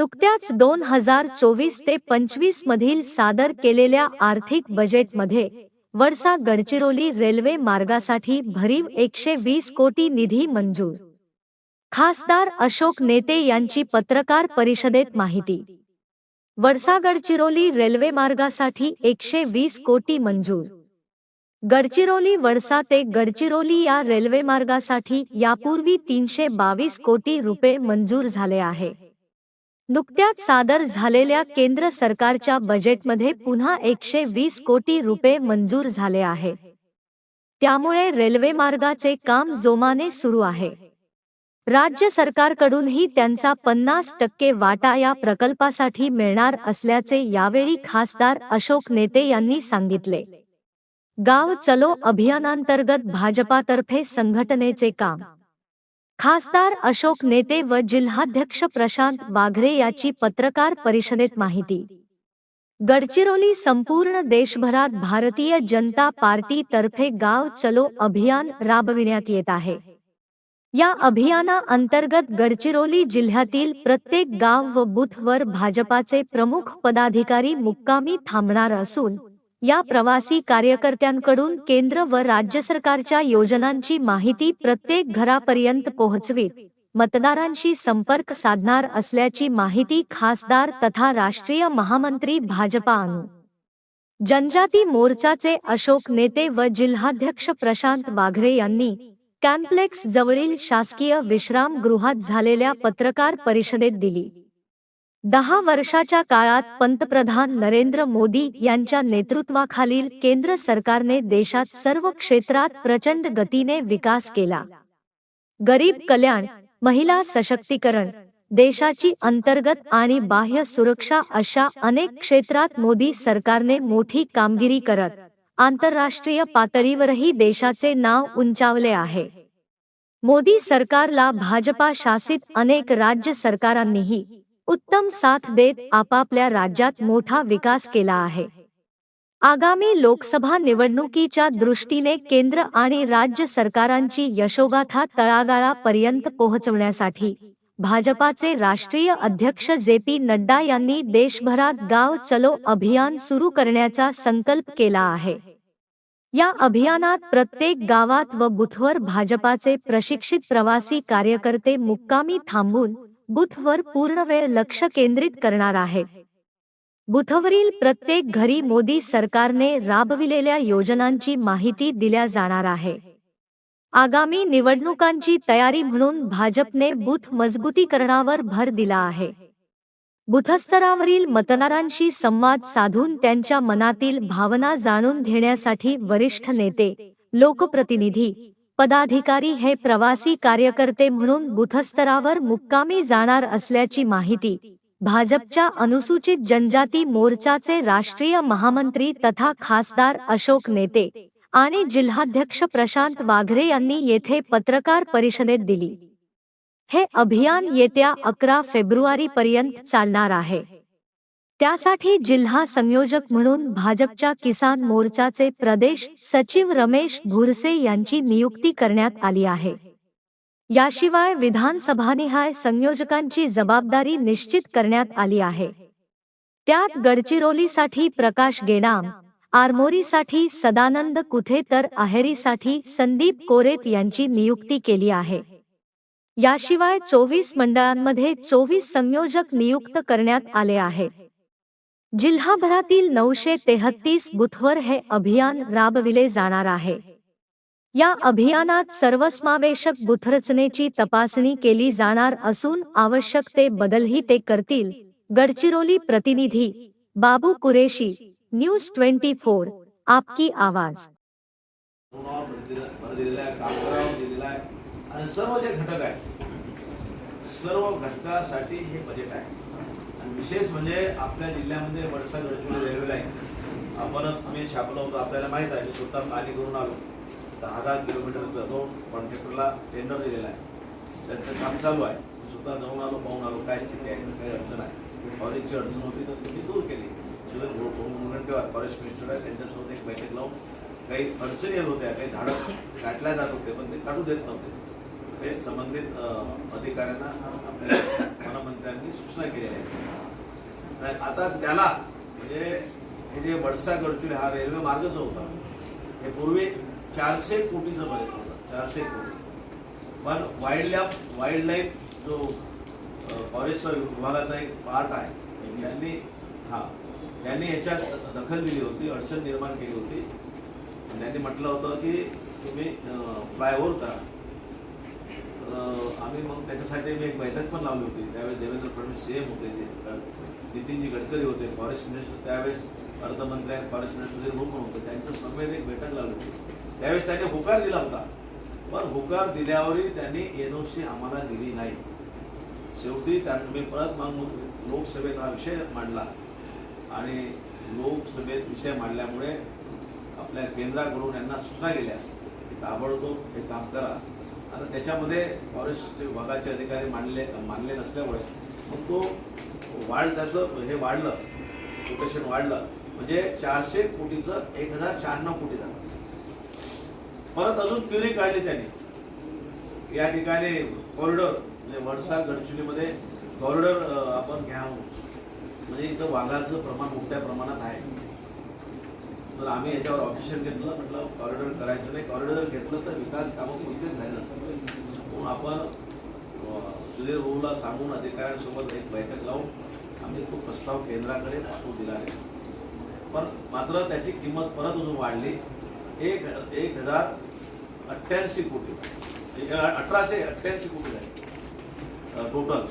नुकत्याच दोन हजार चोवीस ते पंचवीस मधील सादर केलेल्या आर्थिक बजेटमध्ये वडसा गडचिरोली रेल्वे मार्गासाठी भरीव एकशे वीस कोटी निधी मंजूर. खासदार अशोक नेते यांची पत्रकार परिषदेत माहिती. वडसा गडचिरोली रेल्वे मार्गासाठी एकशे वीस कोटी मंजूर. गडचिरोली वडसा ते गडचिरोली या रेल्वे मार्गासाठी यापूर्वी तीनशे बावीस कोटी रुपये मंजूर झाले आहे. नुकत्याच सादर झालेल्या केंद्र सरकारच्या बजेटमध्ये पुन्हा एकशे वीस कोटी रुपये मंजूर झाले आहे. त्यामुळे रेल्वे मार्गाचे काम जोमाने सुरू आहे. राज्य सरकारकडूनही त्यांचा पन्नास टक्के वाटा या प्रकल्पासाठी मिळणार असल्याचे यावेळी खासदार अशोक नेते यांनी सांगितले. गाव चलो अभियानांतर्गत भाजपातर्फे संघटनेचे काम खासदार अशोक नेते व जिल्हाध्यक्ष प्रशांत बाघरे याची पत्रकार परिषदेत माहिती. गडचिरोली संपूर्ण देशभरात भारतीय जनता पार्टी तर्फे गाव चलो अभियान राबविण्यात येत आहे. या अभियाना अंतर्गत गडचिरोली जिल्ह्यातील प्रत्येक गाव व बुथवर भाजपाचे प्रमुख पदाधिकारी मुक्कामी थांबणार असून या प्रवासी कार्यकर्त्यांकडून केंद्र व राज्य सरकारच्या योजनांची माहिती प्रत्येक घरापर्यंत पोहोचवीत. मतदारांशी संपर्क साधणार असल्याची माहिती खासदार तथा राष्ट्रीय महामंत्री भाजपा अनु. जनजाती मोर्चाचे अशोक नेते व जिल्हाध्यक्ष प्रशांत बाघरे यांनी कॅम्प्लेक्स जवळील शासकीय विश्रामगृहात झालेल्या पत्रकार परिषदेत दिली. दहा वर्षाच्या काळात पंतप्रधान नरेंद्र मोदी यांच्या नेतृत्वाखालील केंद्र सरकारने देशात सर्व क्षेत्रात प्रचंड गतीने विकास केला. गरीब कल्याण महिला सशक्तीकरण देशाची अंतर्गत आणि बाह्य सुरक्षा अशा अनेक क्षेत्रात मोदी सरकारने मोठी कामगिरी करत आंतरराष्ट्रीय पातळीवरही देशाचे नाव उंचावले आहे. मोदी सरकारला भाजपा शासित अनेक राज्य सरकारांनीही उत्तम साथ देत आपापल्या राज्यात मोठा विकास केला आहे. आगामी लोकसभा निवडणुकीच्या दृष्टीने केंद्र आणि राज्य सरकारांची यशोगाथा तळागाळापर्यंत पोहोचवण्यासाठी भाजपाचे राष्ट्रीय अध्यक्ष जे पी नड्डा यांनी देशभरात गाव चलो अभियान सुरू करण्याचा संकल्प केला आहे. या अभियानात प्रत्येक गावात व बुथवर भाजपाचे प्रशिक्षित प्रवासी कार्यकर्ते मुक्कामी थांबून बुथवर पूर्णवेळ लक्ष केंद्रित करणार आहे. बुथवरील प्रत्येक घरी मोदी सरकारने राबविलेल्या योजनांची माहिती दिल्या जाणार आहे. आगामी निवडणुकांची तयारी म्हणून भाजपने बूथ मजबूतीकरणावर भर दिला आहे. बुथस्तरावरील मतदारांशी संवाद साधून त्यांच्या मनातील भावना जाणून घेण्यासाठी वरिष्ठ नेते लोकप्रतिनिधी पदाधिकारी हे प्रवासी कार्यकर्ते म्हणून बुथस्तरावर मुक्कामी जाणार असल्याची माहिती भाजपच्या अनुसूचित जनजाती मोर्चाचे राष्ट्रीय महामंत्री तथा खासदार अशोक नेते आणि जिल्हाध्यक्ष प्रशांत वाघरे यांनी येथे पत्रकार परिषदेत दिली. हे अभियान येत्या अकरा फेब्रुवारी पर्यंत चालणार आहे. त्यासाठी जिल्हा संयोजक म्हणून भाजपच्या किसान मोर्चाचे प्रदेश सचिव रमेश भुरसे यांची नियुक्ती करण्यात आली आहे. याशिवाय विधानसभानिहाय संयोजकांची जबाबदारी निश्चित करण्यात आली आहे. त्यात गडचिरोलीसाठी प्रकाश गेनाम आरमोरीसाठी सदानंद कुथे तर अहेरीसाठी संदीप कोरेत यांची नियुक्ती केली आहे. याशिवाय चोवीस मंडळांमध्ये चोवीस संयोजक नियुक्त करण्यात आले आहेत. जिल्हाभरातील नऊशे तेहत्तीस बुथवर हे अभियान राबविले जाणार आहे. या अभियानात सर्वसमावेशक बुथरचनेची तपासणी केली जाणार असून आवश्यक ते बदलही ते करतील गडचिरोली प्रतिनिधी Babu Qureshi news twenty four आपकी आवाज. आणि सर्व जे घटक आहेत सर्व घटकासाठी हे बजेट आहे. आणि विशेष म्हणजे आपल्या जिल्ह्यामध्ये वडसा गडचिरोली रेल्वे लाईन आपण आम्ही छापलो होतो आपल्याला माहीत आहे स्वतः पाणी करून आलो. दहा दहा किलोमीटरचा दोन कॉन्ट्रॅक्टरला टेंडर दिलेला आहे. त्यांचं काम चालू आहे. स्वतः जाऊन आलो पाहून आलो काय स्थिती आहे काही अडचण आहे. फॉरेस्टची अडचण होती तर त्यांनी दूर केली. सुधीर मुनगंटीवार फॉरेस्ट मिनिस्टर आहे त्यांच्यासोबत एक बैठक लावून काही अडचणी येत होत्या काही झाडं काटल्या जात होते पण ते काढू देत नव्हते. ते संबंधित अधिकाऱ्यांना वनमंत्र्यांनी मंत्र्यांनी सूचना केलेल्या आहेत. आता त्याला म्हणजे हे जे वडसा गडचिरोली हा रेल्वे मार्ग जो होता हे पूर्वी चारशे कोटीचं बजेट होतं चारशे कोटी. पण वाईल्ड लाईफ वाईल्ड लाईफ जो फॉरेस्ट विभागाचा एक पार्ट आहे यांनी हा त्यांनी याच्यात दखल दिली होती अडचण निर्माण केली होती. त्यांनी म्हटलं होतं की तुम्ही फ्लायओव्हर करा. आम्ही मग त्याच्यासाठी मी एक बैठक पण लावली होती. त्यावेळेस देवेंद्र फडणवीस सीएम होते ते. नितीनजी गडकरी होते फॉरेस्ट मिनिस्टर त्यावेळेस अर्थमंत्री आणि फॉरेस्ट मिनिस्टर सुधीर मुंबई होते. त्यांच्या समेत एक बैठक लावली होती. त्यावेळेस त्यांनी होकार दिला होता. पण होकार दिल्यावरही त्यांनी एन ओ सी आम्हाला दिली नाही. शेवटी त्यांनी मी परत मग लोकसभेत हा विषय मांडला. आणि लोकसभेत विषय मांडल्यामुळे आपल्या केंद्राकडून यांना सूचना गेल्या की ताबडतोब हे काम करा. आता त्याच्यामध्ये फॉरेस्ट विभागाचे अधिकारी मानले मानले नसल्यामुळे मग तो वाढ त्याचं हे वाढलं कोटेशन वाढलं. म्हणजे चारशे कोटीचं एक हजार शहाण्णव कोटी झालं. परत अजून क्युरी काढली त्यांनी. या ठिकाणी कॉरिडॉर म्हणजे वडसा गडचिरोलीमध्ये कॉरिडॉर आपण घ्या म्हणजे इथं वाघाचं प्रमाण मोठ्या प्रमाणात आहे. तर आम्ही याच्यावर ऑब्जेक्शन घेतलं म्हटलं कॉरिडॉर करायचं नाही. कॉरिडॉर जर घेतलं तर विकास कामं कोणतेच झाले असं आपण सुधीर भाऊला सांगून अधिकाऱ्यांसोबत एक बैठक लावून आम्ही तो प्रस्ताव केंद्राकडे पाठवून दिला आहे. पण मात्र त्याची किंमत परत अजून वाढली. एक एक हजार अठ्ठ्याऐंशी कोटी. अठराशे अठ्ठ्याऐंशी कोटी आहे टोटल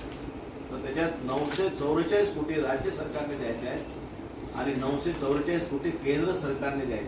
तर त्याच्यात नऊशे चौवेचाळीस कोटी राज्य सरकारने द्यायचे आहेत आणि नऊशे चौवेचाळीस कोटी केंद्र सरकारने द्यायचे